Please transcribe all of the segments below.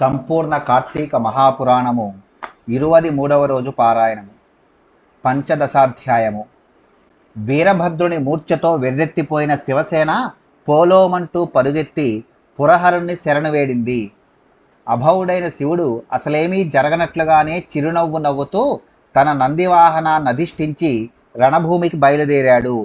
సంపూర్ణ కార్తీక మహాపురాణము ఇరువది మూడవ రోజు పారాయణము పంచదశాధ్యాయము. వీరభద్రుని మూర్ఛతో వెర్రెత్తిపోయిన శివసేన పోలోమంటూ పరుగెత్తి పురహరుణ్ణి శరణు వేడింది. అభవుడైన శివుడు అసలేమీ జరగనట్లుగానే చిరునవ్వు నవ్వుతూ తన నందివాహనాన్ని అధిష్ఠించి రణభూమికి బయలుదేరాడు.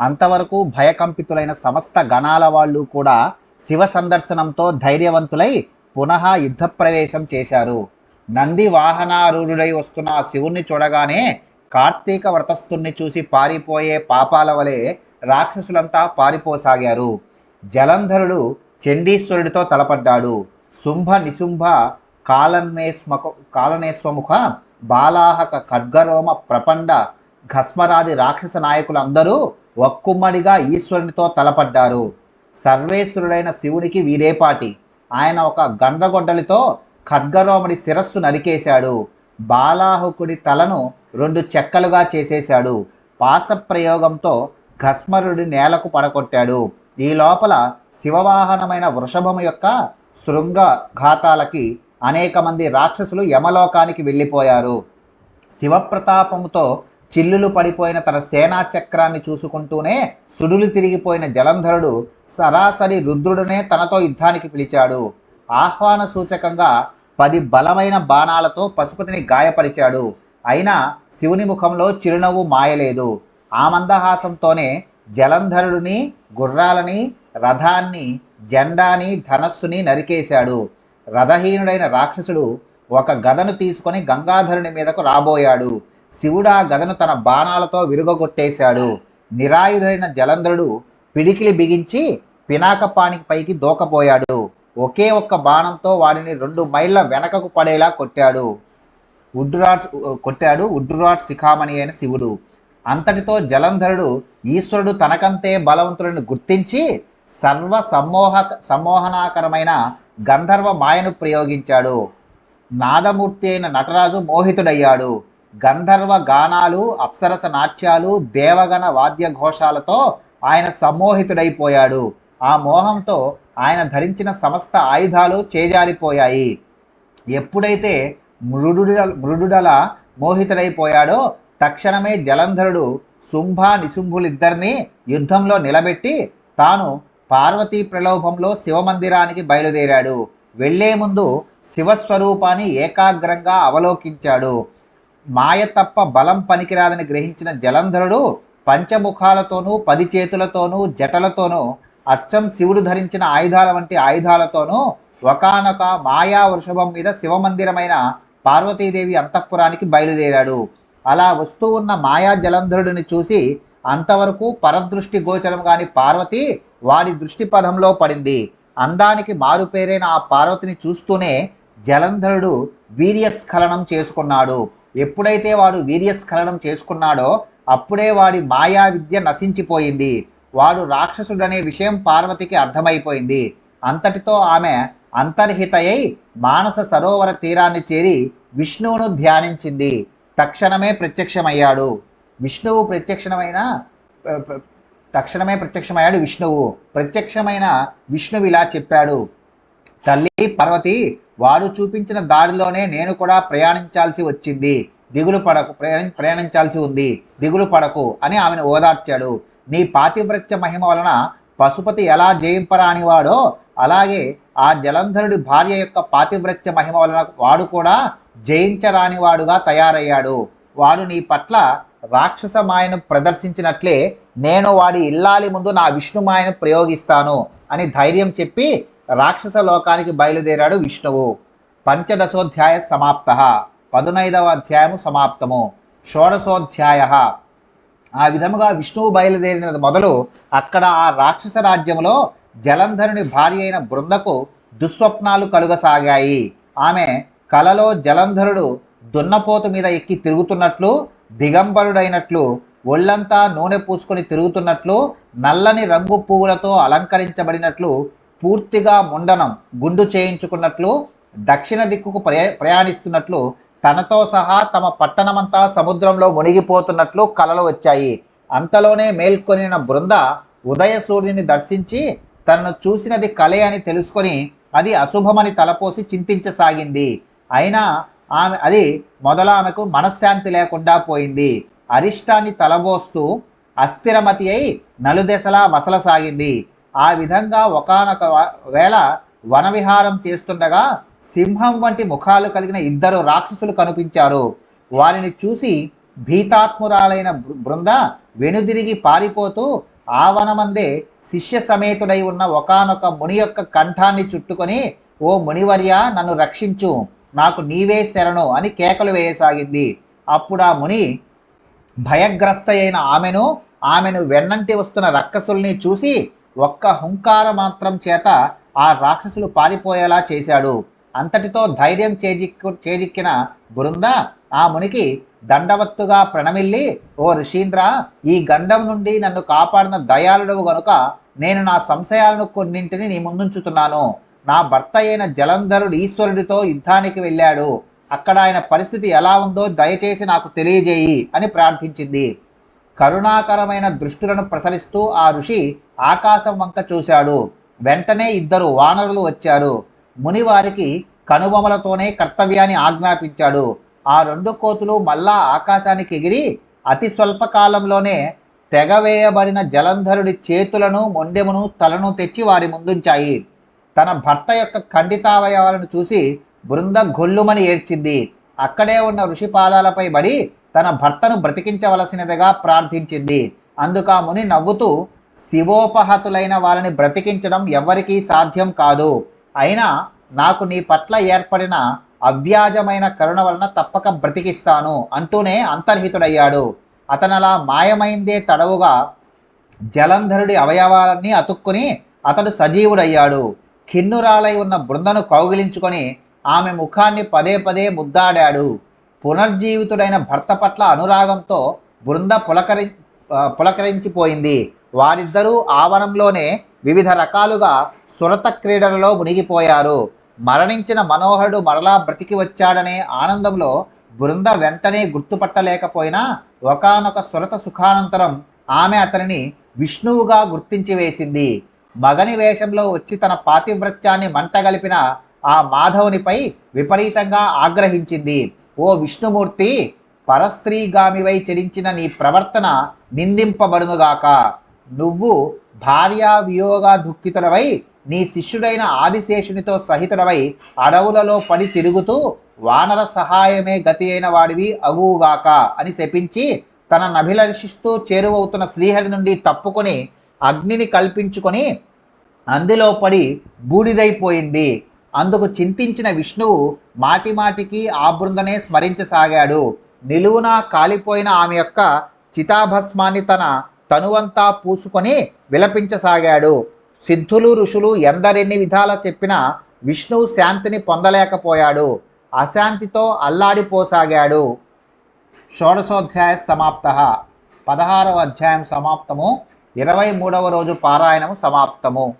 అంతవరకు భయకంపితులైన సమస్త గణాల వాళ్ళు కూడా శివ సందర్శనంతో ధైర్యవంతులై పునః యుద్ధ ప్రవేశం చేశారు. నంది వాహనారూఢుడై వస్తున్న శివుణ్ణి చూడగానే కార్తీక వ్రతస్థుణ్ణి చూసి పారిపోయే పాపాల వలె రాక్షసులంతా పారిపోసాగారు. జలంధరుడు చండీశ్వరుడితో తలపడ్డాడు. శుంభ నిశుంభ కాలనేస్మక కాలనేశ్వముఖ బాలాహక ఖడ్గరోమ ప్రపండ ఘస్మరాది రాక్షస నాయకులందరూ ఒక్కుమ్మడిగా ఈశ్వరునితో తలపడ్డారు. సర్వేశ్వరుడైన శివుడికి వీరేపాటి. ఆయన ఒక గండ్రగొడ్డలితో ఖడ్గరోముడి శిరస్సు నరికేశాడు. బాలాహుకుడి తలను రెండు చెక్కలుగా చేసేశాడు. పాసప్రయోగంతో ఘస్మరుడి నేలకు పడగొట్టాడు. ఈ లోపల శివవాహనమైన వృషభము యొక్క శృంగ ఘాతాలకి అనేక మంది రాక్షసులు యమలోకానికి వెళ్ళిపోయారు. శివప్రతాపముతో చిల్లులు పడిపోయిన తన సేనా చక్రాన్ని చూసుకుంటూనే సుడులు తిరిగిపోయిన జలంధరుడు సరాసరి రుద్రుడనే తనతో యుద్ధానికి పిలిచాడు. ఆహ్వాన సూచకంగా పది బలమైన బాణాలతో పశుపతిని గాయపరిచాడు. అయినా శివుని ముఖంలో చిరునవ్వు మాయలేదు. ఆ మందహాసంతోనే జలంధరుడిని గుర్రాలని రథాన్ని జెండాని ధనస్సుని నరికేశాడు. రథహీనుడైన రాక్షసుడు ఒక గదను తీసుకొని గంగాధరుని మీదకు రాబోయాడు. శివుడు ఆ గదను తన బాణాలతో విరుగగొట్టేశాడు. నిరాయుధైన జలంధరుడు పిడికిలి బిగించి పినాకపానికి పైకి దూకపోయాడు. ఒకే ఒక్క బాణంతో వాడిని రెండు మైళ్ళ వెనకకు పడేలా కొట్టాడు. ఉడ్డురాట్ కొట్టాడు ఉడ్డురాట్ శిఖామణి అయిన శివుడు. అంతటితో జలంధరుడు ఈశ్వరుడు తనకంతే బలవంతులను గుర్తించి సర్వ సమ్మోహ సమ్మోహనాకరమైన గంధర్వ మాయను ప్రయోగించాడు. నాదమూర్తి అయిన నటరాజు మోహితుడయ్యాడు. గంధర్వ గానాలు అప్సరస నాట్యాలు దేవగణ వాద్య ఘోషాలతో ఆయన సమ్మోహితుడైపోయాడు. ఆ మోహంతో ఆయన ధరించిన సమస్త ఆయుధాలు చేజారిపోయాయి. ఎప్పుడైతే మృడుడ మృడుడల మోహితుడైపోయాడో తక్షణమే జలంధరుడు శుంభ నిశుంభులిద్దరినీ యుద్ధంలో నిలబెట్టి తాను పార్వతీ ప్రలోభంలో శివమందిరానికి బయలుదేరాడు. వెళ్ళే ముందు శివస్వరూపాన్ని ఏకాగ్రంగా అవలోకించాడు. మాయ తప్ప బలం పనికిరాదని గ్రహించిన జలంధరుడు పంచముఖాలతోనూ పది చేతులతోనూ జటలతోనూ అచ్చం శివుడు ధరించిన ఆయుధాల వంటి ఆయుధాలతోనూ ఒకనొక మాయా వృషభం మీద శివమందిరమైన పార్వతీదేవి అంతఃపురానికి బయలుదేరాడు. అలా వస్తూ ఉన్న మాయా జలంధరుడిని చూసి అంతవరకు పరదృష్టి గోచరం కాని పార్వతి వాడి దృష్టి పదంలో పడింది. అందానికి మారుపేరైన ఆ పార్వతిని చూస్తూనే జలంధరుడు వీర్యస్ఖలనం చేసుకున్నాడు. ఎప్పుడైతే వాడు వీర్యస్ఖలనం చేసుకున్నాడో అప్పుడే వాడి మాయా విద్య నశించిపోయింది. వాడు రాక్షసుడనే విషయం పార్వతికి అర్థమైపోయింది. అంతటితో ఆమె అంతర్హితయై మానస సరోవర తీరాన్ని చేరి విష్ణువును ధ్యానించింది. తక్షణమే ప్రత్యక్షమయ్యాడు. విష్ణువు ప్రత్యక్షమైన తక్షణమే ప్రత్యక్షమయ్యాడు విష్ణువు. ప్రత్యక్షమైన విష్ణువు ఇలా చెప్పాడు. తల్లి పార్వతి వాడు చూపించిన దారిలోనే నేను కూడా ప్రయాణించాల్సి వచ్చింది. దిగులు పడకు ప్రయాణించాల్సి ఉంది. దిగులు పడకు అని ఆమెను ఓదార్చాడు. నీ పాతివ్రత్య మహిమ వలన పశుపతి ఎలా జయింపరానివాడో అలాగే ఆ జలంధరుడి భార్య యొక్క పాతివ్రత్య మహిమ వలన వాడు కూడా జయించరానివాడుగా తయారయ్యాడు. వాడు నీ పట్ల రాక్షస మాయను ప్రదర్శించినట్లే నేను వాడి ఇల్లాలి ముందు నా విష్ణుమాయను ప్రయోగిస్తాను అని ధైర్యం చెప్పి రాక్షస లోకానికి బయలుదేరాడు విష్ణువు. పంచదశోధ్యాయ సమాప్త. పదునైదవ అధ్యాయము సమాప్తము. షోడశోధ్యాయ. ఆ విధముగా విష్ణువు బయలుదేరినది మొదలు అక్కడ ఆ రాక్షస రాజ్యంలో జలంధరుని భార్య అయిన బృందకు దుస్వప్నాలు కలుగసాగాయి. ఆమె కలలో జలంధరుడు దున్నపోతు మీద ఎక్కి తిరుగుతున్నట్లు దిగంబరుడైనట్లు ఒళ్ళంతా నూనె పూసుకొని తిరుగుతున్నట్లు నల్లని రంగు పువ్వులతో అలంకరించబడినట్లు పూర్తిగా ముండనం గుండు చేయించుకున్నట్లు దక్షిణ దిక్కుకు ప్రయాణిస్తున్నట్లు తనతో సహా తమ పట్టణమంతా సముద్రంలో మునిగిపోతున్నట్లు కలలు వచ్చాయి. అంతలోనే మేల్కొనిన బృంద ఉదయ సూర్యుని దర్శించి తనను చూసినది కలే అని తెలుసుకొని అది అశుభమని తలపోసి చింతించసాగింది. అయినా ఆమె అది మొదల ఆమెకు మనశ్శాంతి లేకుండా పోయింది. అరిష్టాన్ని తలబోస్తూ అస్థిరమతి అయి నలుదెసలా మసలసాగింది ఆ విధంగా ఒకానొక వేళ వనవిహారం చేస్తుండగా సింహం వంటి ముఖాలు కలిగిన ఇద్దరు రాక్షసులు కనిపించారు. వారిని చూసి భీతాత్మురాలైన బృ- బృంద వెనుదిరిగి పారిపోతూ ఆ వనమందే శిష్య సమేతుడై ఉన్న ఒకానొక ముని యొక్క కంఠాన్ని చుట్టుకొని ఓ మునివర్య నన్ను రక్షించు. నాకు నీవే శరణు అని కేకలు వేయసాగింది. అప్పుడు ఆ ముని భయగ్రస్త అయిన ఆమెను ఆమెను వెన్నంటి వస్తున్న రక్కసుల్ని చూసి ఒక్క హుంకార మాత్రం చేత ఆ రాక్షసులు పారిపోయేలా చేశాడు. అంతటితో ధైర్యం చేజిక్కు చేజిక్కిన బృంద ఆ మునికి దండవత్తుగా ప్రణమిల్లి ఓ ఋషీంద్ర ఈ గండం నుండి నన్ను కాపాడిన దయాళుడవు గనుక నేను నా సంశయాలను కొన్నింటిని నీ ముందుంచుతున్నాను. నా భర్త అయిన జలంధరుడు ఈశ్వరుడితో యుద్ధానికి వెళ్ళాడు. అక్కడ ఆయన పరిస్థితి ఎలా ఉందో దయచేసి నాకు తెలియజేయి అని ప్రార్థించింది. కరుణాకరమైన దృష్టులను ప్రసరిస్తూ ఆ ఋషి ఆకాశం వంక చూశాడు. వెంటనే ఇద్దరు వానరులు వచ్చారు. ముని వారికి కనుబొమలతోనే కర్తవ్యాన్ని ఆజ్ఞాపించాడు. ఆ రెండు కోతులు మళ్ళా ఆకాశానికి ఎగిరి అతి స్వల్పకాలంలోనే తెగవేయబడిన జలంధరుడి చేతులను మొండెమును తలను తెచ్చి వారి ముందుంచాయి. తన భర్త యొక్క ఖండితావయవాలను చూసి బృంద గొల్లుమని ఏడ్చింది. అక్కడే ఉన్న ఋషి పాదాలపై బడి తన భర్తను బ్రతికించవలసినదిగా ప్రార్థించింది. అందుకు ఆ ముని నవ్వుతూ శివోపహతులైన వాళ్ళని బ్రతికించడం ఎవ్వరికీ సాధ్యం కాదు. అయినా నాకు నీ పట్ల ఏర్పడిన అవ్యాజమైన కరుణ వలన తప్పక బ్రతికిస్తాను అంటూనే అంతర్హితుడయ్యాడు. అతనలా మాయమైందే తడవుగా జలంధరుడి అవయవాలన్నీ అతుక్కుని అతడు సజీవుడయ్యాడు. ఖిన్నురాలై ఉన్న బృందను కౌగిలించుకొని ఆమె ముఖాన్ని పదే పదే ముద్దాడాడు. పునర్జీవితుడైన భర్త పట్ల అనురాగంతో బృంద పులకరి పులకరించిపోయింది. వారిద్దరూ ఆవరణంలోనే వివిధ రకాలుగా సురత క్రీడలలో మునిగిపోయారు. మరణించిన మనోహరుడు మరలా బ్రతికి వచ్చాడనే ఆనందంలో బృంద వెంటనే గుర్తుపట్టలేకపోయినా ఒకానొక సురత సుఖానంతరం ఆమె అతనిని విష్ణువుగా గుర్తించి వేసింది. మగని వేషంలో వచ్చి తన పాతివ్రత్యాన్ని మంటగలిపిన ఆ మాధవునిపై విపరీతంగా ఆగ్రహించింది. ఓ విష్ణుమూర్తి పరస్త్రీగామివై చెరించిన నీ ప్రవర్తన నిందింపబడునుగాక. నువ్వు భార్యా వియోగ దుఃఖితుడవై నీ శిష్యుడైన ఆదిశేషునితో సహితుడవై అడవులలో పడి తిరుగుతూ వానర సహాయమే గతి అయిన వాడివి అగువుగాక అని శపించి తన నభిలషిస్తూ చేరువవుతున్న శ్రీహరి నుండి తప్పుకొని అగ్నిని కల్పించుకొని అందులో పడి బూడిదైపోయింది. అందుకు చింతించిన విష్ణువు మాటిమాటికి ఆ బృందనే స్మరించసాగాడు. నిలువునా కాలిపోయిన ఆమె యొక్క చితాభస్మాన్ని తన తనువంతా పూసుకొని విలపించసాగాడు. సిద్ధులు ఋషులు ఎందరెన్ని విధాల చెప్పినా విష్ణువు శాంతిని పొందలేకపోయాడు. అశాంతితో అల్లాడిపోసాగాడు. షోడశోధ్యాయ సమాప్త. పదహారవ అధ్యాయం సమాప్తము. ఇరవై మూడవ రోజు పారాయణము సమాప్తము.